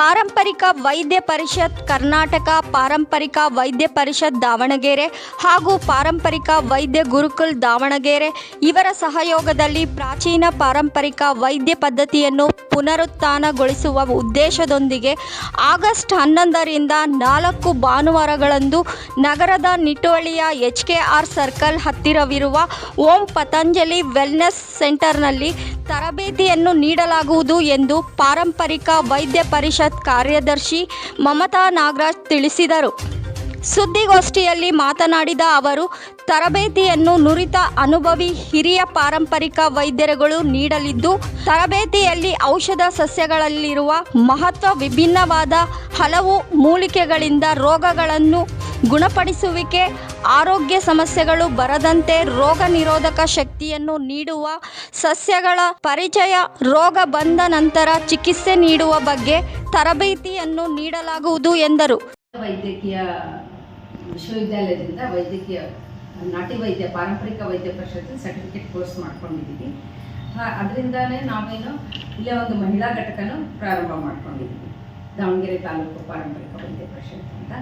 ಪಾರಂಪರಿಕ ವೈದ್ಯ ಪರಿಷತ್, ಕರ್ನಾಟಕ ಪಾರಂಪರಿಕ ವೈದ್ಯ ಪರಿಷತ್ ದಾವಣಗೆರೆ ಹಾಗೂ ಪಾರಂಪರಿಕ ವೈದ್ಯ ಗುರುಕುಲ್ ದಾವಣಗೆರೆ ಇವರ ಸಹಯೋಗದಲ್ಲಿ ಪ್ರಾಚೀನ ಪಾರಂಪರಿಕ ವೈದ್ಯ ಪದ್ಧತಿಯನ್ನು ಪುನರುತ್ಥಾನಗೊಳಿಸುವ ಉದ್ದೇಶದೊಂದಿಗೆ ಆಗಸ್ಟ್ ಹನ್ನೊಂದರಿಂದ ನಾಲ್ಕು ಭಾನುವಾರಗಳಂದು ನಗರದ ನಿಟುವಳಿಯ ಎಚ್ ಕೆ ಆರ್ ಸರ್ಕಲ್ ಹತ್ತಿರವಿರುವ ಓಂ ಪತಂಜಲಿ ವೆಲ್ನೆಸ್ ಸೆಂಟರ್ನಲ್ಲಿ ತರಬೇತಿಯನ್ನು ನೀಡಲಾಗುವುದು ಎಂದು ಪಾರಂಪರಿಕ ವೈದ್ಯ ಪರಿಷತ್ ಕಾರ್ಯದರ್ಶಿ ಮಮತಾ ನಾಗರಾಜ್ ತಿಳಿಸಿದರು. ಸುದ್ದಿಗೋಷ್ಠಿಯಲ್ಲಿ ಮಾತನಾಡಿದ ಅವರು, ತರಬೇತಿಯನ್ನು ನುರಿತ ಅನುಭವಿ ಹಿರಿಯ ಪಾರಂಪರಿಕ ವೈದ್ಯರುಗಳು ನೀಡಲಿದ್ದು, ತರಬೇತಿಯಲ್ಲಿ ಔಷಧ ಸಸ್ಯಗಳಲ್ಲಿರುವ ಮಹತ್ವ ವಿಭಿನ್ನವಾದ ಹಲವು ಮೂಲಿಕೆಗಳಿಂದ ರೋಗಗಳನ್ನು ಗುಣಪಡಿಸುವಿಕೆ, ಆರೋಗ್ಯ ಸಮಸ್ಯೆಗಳು ಬರದಂತೆ ರೋಗ ನಿರೋಧಕ ಶಕ್ತಿಯನ್ನು ನೀಡುವ, ಸಸ್ಯಗಳ ಪರಿಚಯ ರೋಗ ಬಂದ ನಂತರ ಚಿಕಿತ್ಸೆ ನೀಡುವ ಬಗ್ಗೆ ತರಬೇತಿಯನ್ನು ನೀಡಲಾಗುವುದು ಎಂದರು. ವೈದ್ಯಕೀಯ ವಿಶ್ವವಿದ್ಯಾಲಯದಿಂದ ವೈದ್ಯಕೀಯ ನಾಟಿ ವೈದ್ಯ ಪಾರಂಪರಿಕ ವೈದ್ಯ ಪರಿಷತ್ತು ಸರ್ಟಿಫಿಕೇಟ್ ಕೋರ್ಸ್ ಮಾಡ್ಕೊಂಡಿದ್ದೀವಿ. ಅದರಿಂದಾನೇ ನಾವೇನು ಇಲ್ಲೇ ಒಂದು ಮಹಿಳಾ ಘಟಕನೂ ಪ್ರಾರಂಭ ಮಾಡ್ಕೊಂಡಿದ್ದೀವಿ. ದಾವಣಗೆರೆ ತಾಲೂಕು ಪಾರಂಪರಿಕ ವೈದ್ಯ ಪರಿಷತ್ ಅಂತ.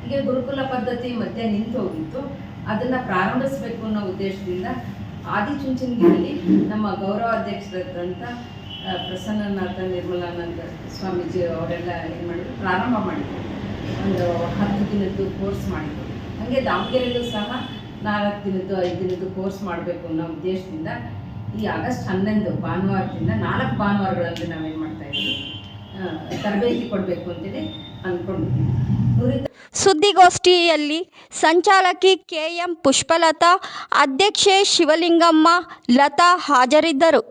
ಹೀಗೆ ಗುರುಕುಲ ಪದ್ಧತಿ ಮಧ್ಯೆ ನಿಂತು ಹೋಗಿತ್ತು. ಅದನ್ನು ಪ್ರಾರಂಭಿಸಬೇಕು ಅನ್ನೋ ಉದ್ದೇಶದಿಂದ ಆದಿಚುಂಚನಗಿರಿಯಲ್ಲಿ ನಮ್ಮ ಗೌರವ ಅಧ್ಯಕ್ಷರಾದಂಥ ಆ, ಪ್ರಸನ್ನನಾಥ ನಿರ್ಮಲಾನಂದ ಸ್ವಾಮೀಜಿ ಅವರೆಲ್ಲ ಏನು ಮಾಡಿದ್ರು? ಪ್ರಾರಂಭ ಮಾಡಿದ್ರು. ಒಂದು ಹತ್ತು ದಿನದ್ದು ಕೋರ್ಸ್ ಮಾಡಿದ್ರು. ಹಾಗೆ ದಾವಣಗೆರೆಯಲ್ಲೂ ಸಹ ನಾಲ್ಕು ದಿನದ್ದು, ಐದು ದಿನದ್ದು ಕೋರ್ಸ್ ಮಾಡಬೇಕು ಅನ್ನೋ ಉದ್ದೇಶದಿಂದ ಈ ಆಗಸ್ಟ್ ಹನ್ನೊಂದು ಭಾನುವಾರದಿಂದ ನಾಲ್ಕು ಭಾನುವಾರಗಳಲ್ಲಿ ನಾವೇನು ಮಾಡ್ತಾ ಇದ್ದೀವಿ ತರಬೇತಿ ಕೊಡಬೇಕು ಅಂತೇಳಿ ಅಂದ್ಕೊಂಡಿದ್ದೀವಿ ಸುದ್ದಿಗೋಷ್ಠಿಯಲ್ಲಿ ಸಂಚಾಲಕಿ ಕೆಎಂ ಪುಷ್ಪಲತಾ, ಅಧ್ಯಕ್ಷೆ ಶಿವಲಿಂಗಮ್ಮ, ಲತಾ ಹಾಜರಿದ್ದರು.